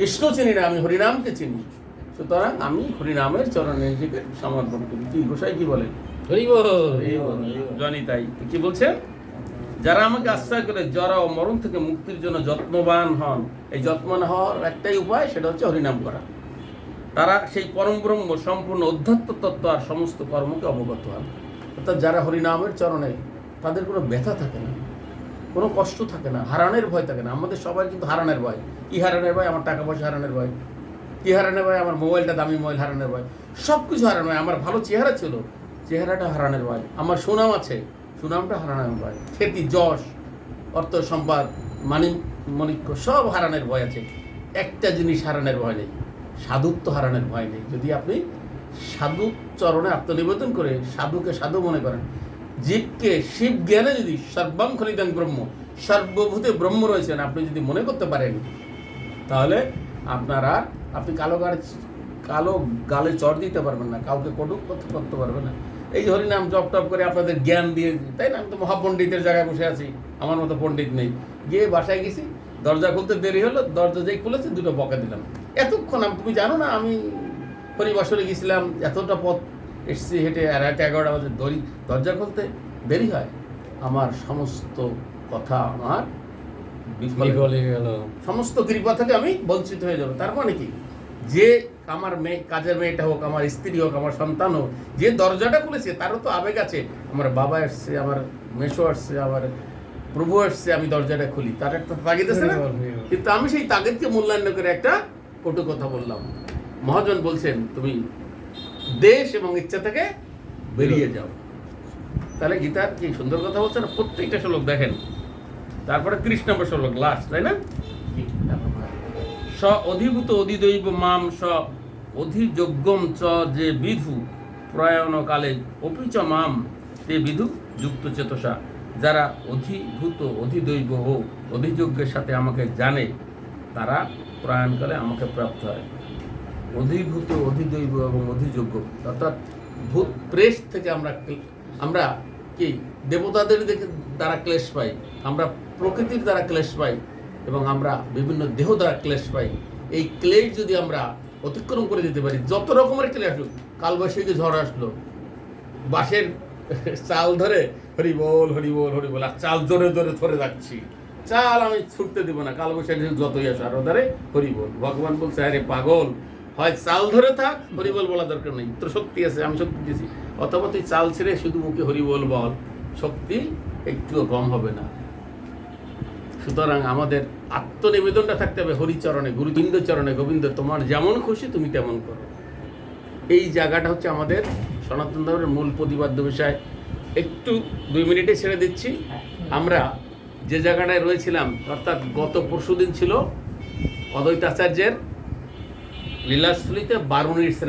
কৃষ্ণ চিনি না আমি হরিনামকে চিনি। সুতরাং আমি হরিনামের চরণে নিজেকে সমর্পণ করি। কি গোসাই কি বলেন বল তাই। কি বলছেন যারা আমাকে আশ্রয় করে জরা ও মরণ থেকে মুক্তির জন্য যত্নবান হন এই যত্নবান হওয়ার একটাই উপায় সেটা হচ্ছে হরিনাম করা। তারা সেই পরম ব্রহ্ম সম্পূর্ণ অধ্যাত্ম তত্ত্ব আর সমস্ত কর্মকে অবগত হন। অর্থাৎ যারা হরিনামের চরণে তাদের কোনো ব্যথা থাকে না। কোনো কষ্ট থাকে না, হারানোর ভয় থাকে না। আমাদের সবাই কিন্তু হারানোর ভয়। কি হারানোর ভয়? আমার টাকা পয়সা হারানোর ভয়। কি হারানোর ভয়? আমার মোবাইলটা দামি মোবাইল হারানোর ভয়। সব কিছু হারানোর ভয়। আমার ভালো চেহারা ছিল, চেহারাটা হারানোর ভয়। আমার সুনাম আছে, সুনামটা হারানোর ভয়। খ্যাতি যশ, অর্থ, সম্পদ মানিক মণিক্য, সব হারানোর ভয় আছে। একটা জিনিস হারানোর ভয় নেই, সাধুত্ব হারানোর ভয় নেই। যদি আপনি সাধু চরণে আত্মনিবেদন করে সাধুকে সাধু মনে করেন জীবকে শিব জ্ঞানে যদি সর্বাং খলিদাং ব্রহ্ম, সর্বভূতে ব্রহ্ম রয়েছেন, আপনি যদি মনে করতে পারেন, তাহলে আপনারা আপনি কালো গাড়ি, কালো গালে চর দিতে পারবেন না, কাউকে কথা করতে পারবেন না। এই যে হরিনাম জপ টপ করে আপনাদের জ্ঞান দিয়ে, তাই না? আমি তো মহাপণ্ডিতের জায়গায় বসে আছি, আমার মতো পণ্ডিত নেই। গিয়ে বাসায় গেছি, দরজা খুলতে দেরি হলো, দরজা যেই খুলেছে, দুটো বকা দিলাম। এতক্ষণ তুমি জানো না, আমি হরিবাসরে গেছিলাম, এতটা পথ এসছি হেঁটে আর একটা এগারোটা বাজে দড়ি দরজা খুলতে দেরি হয়। আমার সমস্ত কথা আমার সমস্ত কৃপা থেকে আমি বঞ্চিত হয়ে যাব। তার মানে কি? যে আমার মেয়ে কাজের মেয়েটা হোক আমার স্ত্রী হোক আমার সন্তান হোক যে দরজাটা খুলেছে তারও তো আবেগ আছে। আমার বাবা আসছে আমার মেশো আসছে আমার প্রভু আসছে আমি দরজাটা খুলি। তার একটা তাগিদ আছে না? কিন্তু আমি সেই তাগিদকে মূল্যায়ন করে একটা কটু কথা বললাম। মহাজন বলছেন তুমি দেশ এবং ইচ্ছা থেকে বেরিয়ে যাও। তাহলে গীতার কি সুন্দর কথা বলছে না? প্রত্যেকটা শ্লোক দেখেন। তারপরে ত্রিশ নম্বর শ্লোক লাস্ট তাই না? স অধিভূত অধিদৈব মাম স অধিযোগ্যম চ যে বিধু প্রয়াণকালে অপিচ মাম তে বিধু যুক্ত চেতসা। যারা অধিভূত অধিদৈব ও অধিযোগ্যের সাথে আমাকে জানে তারা প্রয়াণকালে আমাকে প্রাপ্ত হয়। অধিভূত, অধিদৈব এবং অধিযোগ্য। অর্থাৎ ভূত প্রেস থেকে আমরা আমরা কি, দেবতাদের দ্বারা ক্লেশ পাই, আমরা প্রকৃতির দ্বারা ক্লেশ পাই এবং আমরা বিভিন্ন দেহ দ্বারা ক্লেশ পাই। এই ক্লেশ যদি আমরা অতিক্রম করে দিতে পারি, যত রকমের ক্লেশ আসুক, কালবৈশাখী ঝড় আসলো, বাঁশের চাল ধরে হরি বল হরি বল হরি বল, আর চাল জোরে জোরে ধরে যাচ্ছি, চাল আমি ছুটতে দিব না, কালবৈশাখী যতই আসো আর ওধারে হরি বল। ভগবান বলছে, আরে পাগল হয়, চাল ধরে থাক, হরিবল বলা দরকার নেই। তোর শক্তি আছে, আমি শক্তি দিয়েছি অথবা তুই চাল ছেড়ে শুধু মুখে হরি বল। শক্তি একটুও কম হবে না। সুতরাং আমাদের আত্মনিবেদনটা থাকতে হবে হরিচরণে গুরুবিন্দ চরণে গোবিন্দ, তোমার যেমন খুশি তুমি তেমন করো। এই জায়গাটা হচ্ছে আমাদের সনাতন ধর্মের মূল প্রতিপাদ্য বিষয়। একটু দুই মিনিটে ছেড়ে দিচ্ছি। আমরা যে জায়গাটায় রয়েছিলাম, অর্থাৎ গত পরশুদিন ছিল অদ্বৈতাচার্যের লীলাস্থলিতে বারুণীর